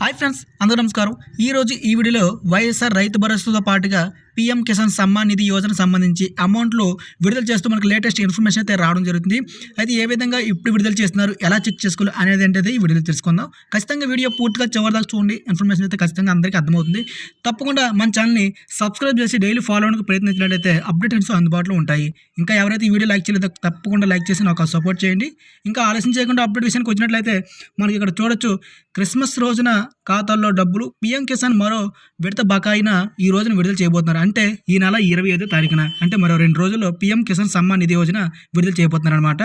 Hi friends అందరూ నమస్కారం. ఈ రోజు ఈ వీడియోలో వైఎస్ఆర్ రైతు భరోసాతో పాటుగా పీఎం కిసాన్ సమ్మాన్ నిధి యోజన సంబంధించి అమౌంట్లు విడుదల చేస్తూ మనకు లేటెస్ట్ ఇన్ఫర్మేషన్ అయితే రావడం జరుగుతుంది. అయితే ఏ విధంగా ఇప్పుడు విడుదల చేస్తున్నారు ఎలా చెక్ చేసుకోవాలి అనేది ఏంటది ఈ వీడియోలో తెలుసుకుందాం. ఖచ్చితంగా వీడియో పూర్తిగా చివరిదాకా చూడండి. ఇన్ఫర్మేషన్ అయితే ఖచ్చితంగా అందరికీ అర్థమవుతుంది. తప్పకుండా మన ఛానల్ని సబ్స్క్రైబ్ చేసి డైలీ ఫాలో అవడానికి ప్రయత్నించినట్లయితే అప్డేట్స్ అందుబాటులో ఉంటాయి. ఇంకా ఎవరైతే ఈ వీడియో లైక్ చేయలేదో తప్పకుండా లైక్ చేసి నాకు సపోర్ట్ చేయండి. ఇంకా ఆలస్యం చేయకుండా అప్డేట్ విషయానికి వచ్చినట్లయితే మనకి ఇక్కడ చూడొచ్చు క్రిస్మస్ రోజున ఖాతాల్లో డబ్బులు పిఎం కిసాన్ మరో విడత బకాయిన ఈ రోజున విడుదల చేయబోతున్నారు. అంటే ఈ నెల ఇరవై ఐదో తారీఖున. అంటే మరో రెండు రోజుల్లో పీఎం కిసాన్ సమ్మాన్ నిధి యోజన విడుదల చేయబోతున్నారనమాట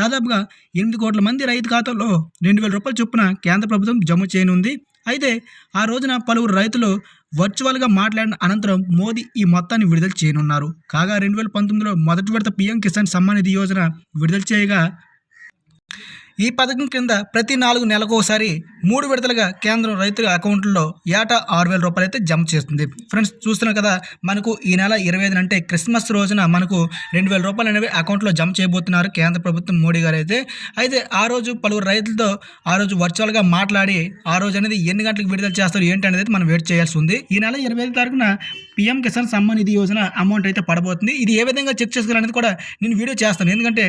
దాదాపుగా ఎనిమిది కోట్ల మంది రైతు ఖాతాల్లో రెండు వేల రూపాయల చొప్పున కేంద్ర ప్రభుత్వం జమ చేయనుంది. అయితే ఆ రోజున పలువురు రైతులు వర్చువల్గా మాట్లాడిన అనంతరం మోదీ ఈ మొత్తాన్ని విడుదల చేయనున్నారు. కాగా రెండు వేల పంతొమ్మిదిలో మొదటి విడత పీఎం కిసాన్ సమ్మాన్ నిధి యోజన విడుదల చేయగా ఈ పథకం కింద ప్రతి నాలుగు నెలకోసారి ఒకసారి మూడు విడతలుగా కేంద్రం రైతుల అకౌంట్లో ఏటా ఆరు వేల రూపాయలు అయితే జమ చేస్తుంది. ఫ్రెండ్స్ చూస్తున్నాం కదా మనకు ఈ నెల ఇరవై ఐదున అంటే క్రిస్మస్ రోజున మనకు రెండు వేల రూపాయలు అనేవి అకౌంట్లో జమ చేయబోతున్నారు కేంద్ర ప్రభుత్వం మోడీ గారు అయితే. అయితే ఆ రోజు పలువురు రైతులతో ఆ రోజు వర్చువల్గా మాట్లాడి ఆ రోజు అనేది ఎన్ని గంటలకు విడుదల చేస్తారు ఏంటి అనేది మనం వెయిట్ చేయాల్సి ఉంది. ఈ నెల ఇరవై ఐదు తారీఖున పీఎం కిసాన్ సమ్మాన్ నిధి యోజన అమౌంట్ అయితే పడబోతుంది. ఇది ఏ విధంగా చెక్ చేసుకోవాలనేది కూడా నేను వీడియో చేస్తాను. ఎందుకంటే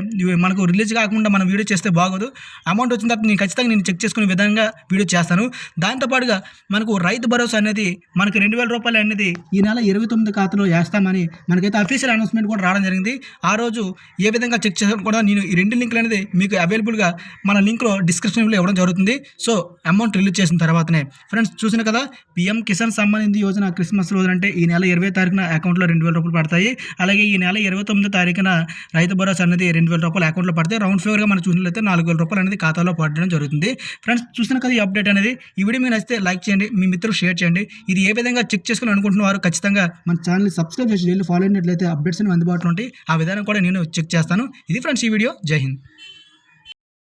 మనకు రిలీజ్ కాకుండా మనం వీడియో చేస్తే బాగోదు. అమౌంట్ వచ్చిన తర్వాత నేను ఖచ్చితంగా నేను చెక్ చేసుకునే విధంగా వీడియో చేస్తాను. దాంతోపాటుగా మనకు రైతు భరోసా అనేది మనకు రెండు వేల రూపాయలు అనేది ఈ నెల ఇరవై తొమ్మిది ఖాతాలో వేస్తామని మనకైతే అఫీషియల్ అనౌన్స్మెంట్ కూడా రావడం జరిగింది. ఆ రోజు ఏ విధంగా చెక్ చేసుకోవడం కూడా నేను ఈ రెండు లింకులు అనేది మీకు అవైలబుల్గా మన లింక్లో డిస్క్రిప్షన్లో ఇవ్వడం జరుగుతుంది. సో అమౌంట్ రిలీజ్ చేసిన తర్వాతనే. ఫ్రెండ్స్ చూసిన కదా? పిఎం కిసాన్ సంబంధించి యోజన క్రిస్మస్ రోజు అంటే ఈ నెల ఇరవై తారీఖున అకౌంట్లో రెండు వేల రూపాయలు పడతాయి. అలాగే ఈ నెల ఇరవై తొమ్మిదో తారీఖున రైతు భరోసా అనేది రెండు వేల రూపాయలు అకౌంట్లో పడితే రౌండ్ ఫ్లోర్గా మనం చూసినట్లయితే నాలుగు వేల రూపాయలు అనేది ఖాతాలో పడడం జరుగుతుంది. ఫ్రెండ్స్ చూసిన కదా ఈ అప్డేట్ అనేది? ఈ వీడియో మీకు నచ్చితే లైక్ చేయండి మీ మిత్రులు షేర్ చేయండి. ఇది ఏ విధంగా చెక్ చేసుకుని అనుకుంటున్నారు ఖచ్చితంగా మన ఛానల్ని సబ్స్క్రైబ్ చేసి డైలీ ఫాలో అయినట్లయితే అప్డేట్స్ అనేవి అందుబాటులో ఉంటాయి. ఆ విధానం కూడా నేను చెక్ చేస్తాను. ఇది ఫ్రెండ్స్ ఈ వీడియో. జై హింద్.